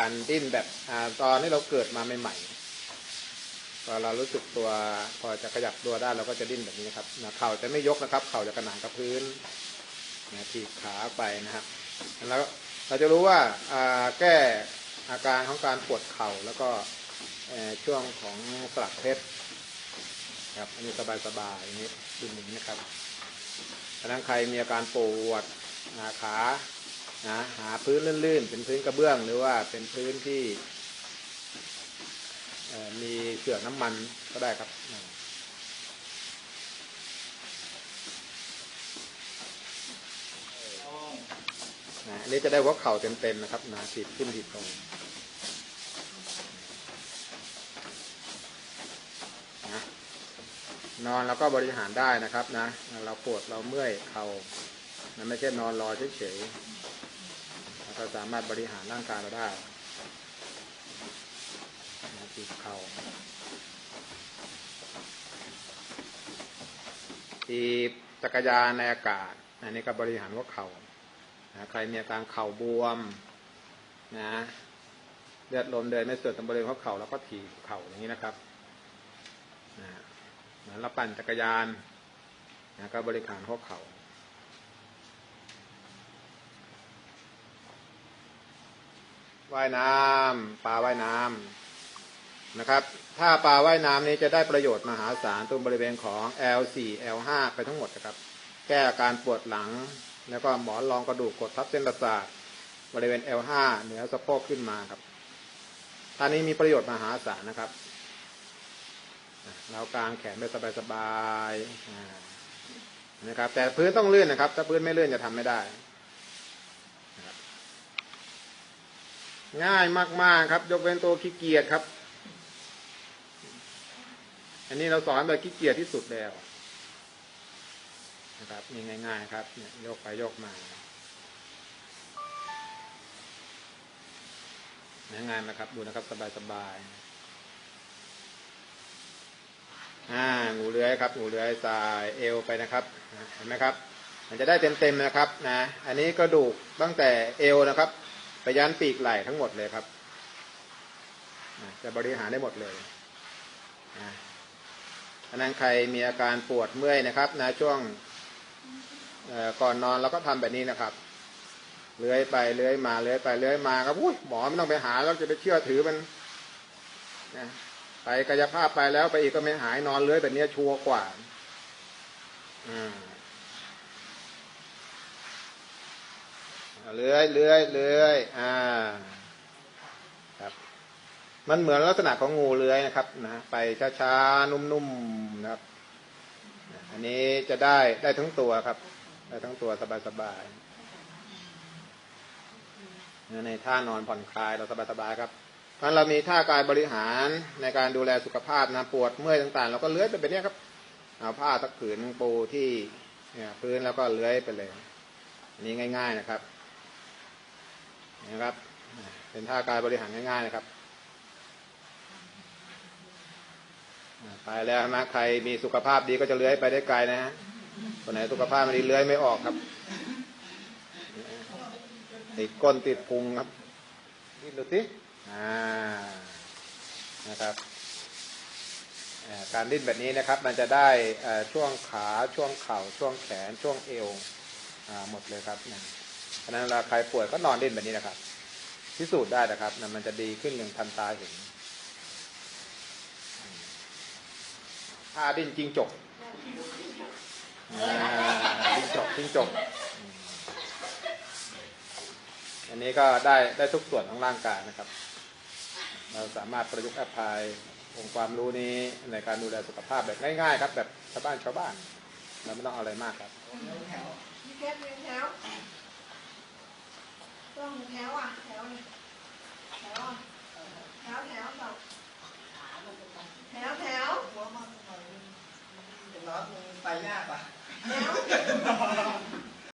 การดิ้นแบบอตอนที่เราเกิดมาใหม่ๆพอเรารู้สึกตัวพอจะขยับตัวได้เราก็จะดิ้นแบบนี้นะครับเข่าจะไม่ยกนะครับ เข่าจะกระหน่ำกับพื้นนะถีบขาไปนะครับแล้วเราจะรู้ว่าแก้อาการของการปวดเข่าแล้วก็ช่วงของสลักเพชรครับอันนี้สบายๆอย่างนี้ดิ้นอย่างนี้นะครับถ้านั้นใครมีอาการปวดขา นะหาพื้นลื่นๆ เป็นพื้นกระเบื้องหรือว่าเป็นพื้นที่มีเสื่อน้ำมันก็ได้ครับนะนะอันนี้จะได้หัวเข่าเต็มๆนะครับนะถีบขึ้นถีบลงนะนอนแล้วก็บริหารได้นะครับนะ เราปวดเราเมื่อยเข่านะไม่ใช่นอนรอเฉยๆ เราสามารถบริหารร่างกายเราได้นะตีเข่าตีจักรยานในอากาศ อันนี้ก็บริหารหัวเข่านะใครมีอาการเข่าบวมนะเลือดลมเดินไม่สะดวกตรงบริเวณหัวเข่าแล้วก็ถีบเข่าอย่างนี้นะครับนะเหมือนเราปั่นจักรยานนะก็บริหารหัวเข่า ว่ายน้ำปลาว่ายน้ำนะครับ ถ้าปลาว่ายน้ำนี้จะได้ประโยชน์มหาศาลตรงบริเวณของ L4 L5 ไปทั้งหมดนะครับ แก้อาการปวดหลัง แล้วก็หมอนรองกระดูกกดทับเส้นประสาทบริเวณ L5 เหนือสะโพกขึ้นมาครับท่านี้มีประโยชน์มหาศาลนะครับเรากางแขนไปสบายๆนะครับ แต่พื้นต้องลื่นนะครับ ถ้าพื้นไม่ลื่นจะทำไม่ได้ ง่ายมากๆครับ ยกเว้นตัวขี้เกียจครับ อันนี้เราสอนแบบขี้เกียจที่สุดแล้วนะครับนี่ง่าย ๆ ครับเนี่ยยกไปยกมาง่ายๆนะครับ ดูนะครับสบายๆอ่างูเลื้อยครับงูเลื้อยสายเอวไปนะครับเห็นไหมครับ มันจะได้เต็มๆนะครับนะ อันนี้กระดูกตั้งแต่เอวนะครับ ไปยันปีกไหล่ทั้งหมดเลยครับจะบริหารได้หมดเลยนะอันนั้นใครมีอาการปวดเมื่อยนะครับนะช่วงก่อนนอนเราก็ทำแบบนี้นะครับ เลื้อยไปเลื้อยมาเลื้อยไปเลื้อยมาครับอุ้ยหมอไม่ต้องไปหาแล้วจะไปเชื่อถือมันนะไปกายภาพไปแล้วไปอีกก็ไม่หายนอนเลื้อยแบบนี้ชัวร์กว่าอ่า เลื้อยเลื้อยเลื้อยอ่าครับ มันเหมือนลักษณะของงูเลื้อยนะครับนะไปช้าๆนุ่มๆนะครับ อันนี้จะได้ได้ทั้งตัวครับ ได้ทั้งตัวสบายๆในท่านอนผ่อนคลายเราสบายๆครับเพราะเรามีท่ากายบริหารในการดูแลสุขภาพนะปวดเมื่อยต่างๆ เราก็เลื้อยไปแบบนี้ครับเอาผ้าสักผืนปูที่เนี่ยพื้นแล้วก็เลื้อยไปเลยอันนี้ง่าย ๆนะครับ นะครับ เป็นท่ากายบริหารง่ายๆนะครับไปแล้วนะใครมีสุขภาพดีก็จะเลื้อยไปได้ไกลนะฮะคนไหนสุขภาพไม่ดีเลื้อยไม่ออกครับติดก้นติดพุงครับนี่ดูสิอ่านะครับการดิ้นแบบนี้นะครับ มันจะได้ช่วงขาช่วงเข่าช่วงแขนช่วงเอวอหมดเลยครับนะ เพราะฉะนั้นเวลาใครป่วยก็นอนดิ้นแบบนี้นะครับ พิสูจน์ได้นะครับนะมันจะดีขึ้นอย่างทันตาเห็นท่าดิ้นจริงจกจริงจกจริงจกอันนี้ก็ได้ได้ทุกส่วนของร่างกายนะครับ เราสามารถประยุกต์แอพพลายองค์ความรู้นี้ในการดูแลสุขภาพแบบง่ายๆครับ แบบชาวบ้านชาวบ้านเราไม่ต้องอะไรมากครับ Vâng, khéo à, khéo này Khéo à Khéo, khéo không? Khéo, khéo Khéo, khéo